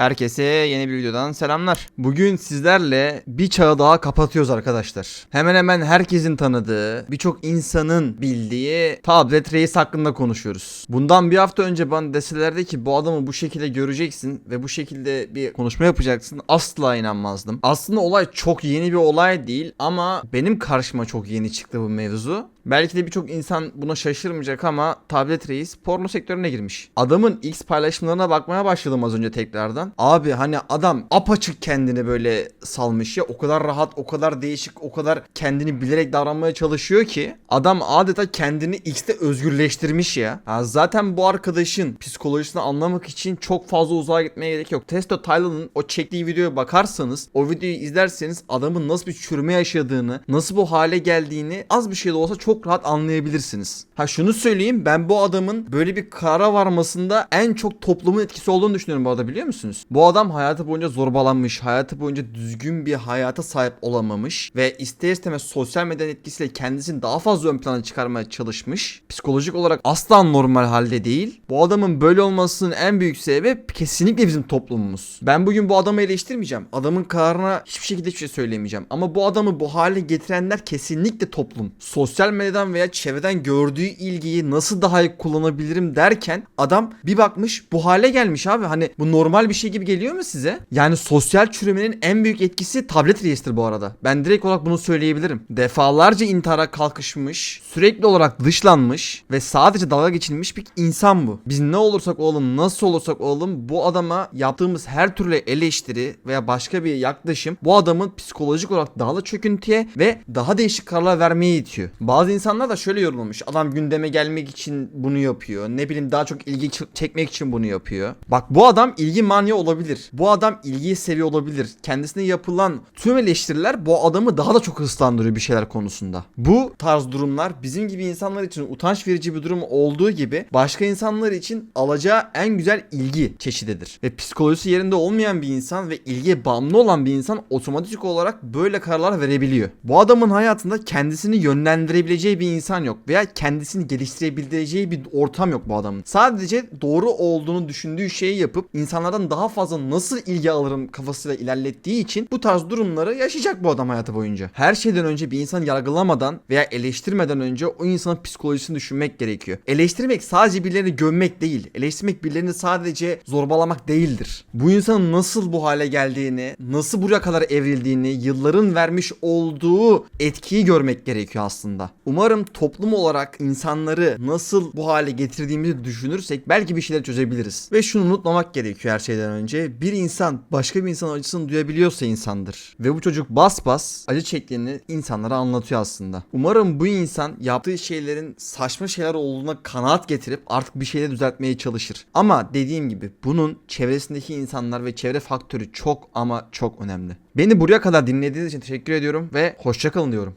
Herkese yeni bir videodan selamlar. Bugün sizlerle bir çağı daha kapatıyoruz arkadaşlar. Hemen hemen herkesin tanıdığı, birçok insanın bildiği Tablet Reis hakkında konuşuyoruz. Bundan bir hafta önce bana deselerdi ki bu adamı bu şekilde göreceksin ve bu şekilde bir konuşma yapacaksın asla inanmazdım. Aslında olay çok yeni bir olay değil ama benim karşıma çok yeni çıktı bu mevzu. Belki de birçok insan buna şaşırmayacak ama Tablet Reis porno sektörüne girmiş. Adamın X paylaşımlarına bakmaya başladım az önce tekrardan. Abi hani adam apaçık kendini böyle salmış ya o kadar rahat, o kadar değişik, o kadar kendini bilerek davranmaya çalışıyor ki adam adeta kendini X'te özgürleştirmiş ya. Ha, zaten bu arkadaşın psikolojisini anlamak için çok fazla uzağa gitmeye gerek yok. Testo Taylan'ın o çektiği videoya bakarsanız, o videoyu izlerseniz adamın nasıl bir çürüme yaşadığını, nasıl bu hale geldiğini az bir şey de olsa çok rahat anlayabilirsiniz. Ha şunu söyleyeyim ben bu adamın böyle bir karara varmasında en çok toplumun etkisi olduğunu düşünüyorum bu arada biliyor musunuz? Bu adam hayatı boyunca zorbalanmış, hayatı boyunca düzgün bir hayata sahip olamamış ve ister istemez sosyal medyanın etkisiyle kendisini daha fazla ön plana çıkarmaya çalışmış. Psikolojik olarak asla normal halde değil. Bu adamın böyle olmasının en büyük sebebi kesinlikle bizim toplumumuz. Ben bugün bu adamı eleştirmeyeceğim. Adamın kararına hiçbir şekilde hiçbir şey söylemeyeceğim. Ama bu adamı bu hale getirenler kesinlikle toplum. Sosyal medyadan veya çevreden gördüğü ilgiyi nasıl daha iyi kullanabilirim derken adam bir bakmış bu hale gelmiş abi. Hani bu normal bir şey gibi geliyor mu size? Yani sosyal çürümenin en büyük etkisi tablet reistir bu arada. Ben direkt olarak bunu söyleyebilirim. Defalarca intihara kalkışmış, sürekli olarak dışlanmış ve sadece dalga geçilmiş bir insan bu. Biz ne olursak olalım, nasıl olursak olalım bu adama yaptığımız her türlü eleştiri veya başka bir yaklaşım bu adamın psikolojik olarak daha da çöküntüye ve daha değişik kararlar vermeye itiyor. Bazı insanlar da şöyle yorumlamış. Adam gündeme gelmek için bunu yapıyor. Ne bileyim daha çok ilgi çekmek için bunu yapıyor. Bak bu adam ilgi manyağı olabilir. Bu adam ilgiyi seviyor olabilir. Kendisine yapılan tüm eleştiriler bu adamı daha da çok hırslandırıyor bir şeyler konusunda. Bu tarz durumlar bizim gibi insanlar için utanç verici bir durum olduğu gibi başka insanlar için alacağı en güzel ilgi çeşididir. Ve psikolojisi yerinde olmayan bir insan ve ilgiye bağımlı olan bir insan otomatik olarak böyle kararlar verebiliyor. Bu adamın hayatında kendisini yönlendirebileceği bir insan yok veya kendisini geliştirebileceği bir ortam yok bu adamın. Sadece doğru olduğunu düşündüğü şeyi yapıp insanlardan daha fazla nasıl ilgi alırım kafasıyla ilerlettiği için bu tarz durumları yaşayacak bu adam hayatı boyunca. Her şeyden önce bir insanı yargılamadan veya eleştirmeden önce o insanın psikolojisini düşünmek gerekiyor. Eleştirmek sadece birilerini gömmek değil. Eleştirmek birilerini sadece zorbalamak değildir. Bu insanın nasıl bu hale geldiğini, nasıl buraya kadar evrildiğini, yılların vermiş olduğu etkiyi görmek gerekiyor aslında. Umarım toplum olarak insanları nasıl bu hale getirdiğimizi düşünürsek belki bir şeyler çözebiliriz. Ve şunu unutmamak gerekiyor her şeyden önce. Bir insan başka bir insanın acısını duyabiliyorsa insandır. Ve bu çocuk bas bas acı çektiğini insanlara anlatıyor aslında. Umarım bu insan yaptığı şeylerin saçma şeyler olduğuna kanaat getirip artık bir şeyleri düzeltmeye çalışır. Ama dediğim gibi bunun çevresindeki insanlar ve çevre faktörü çok ama çok önemli. Beni buraya kadar dinlediğiniz için teşekkür ediyorum ve hoşçakalın diyorum.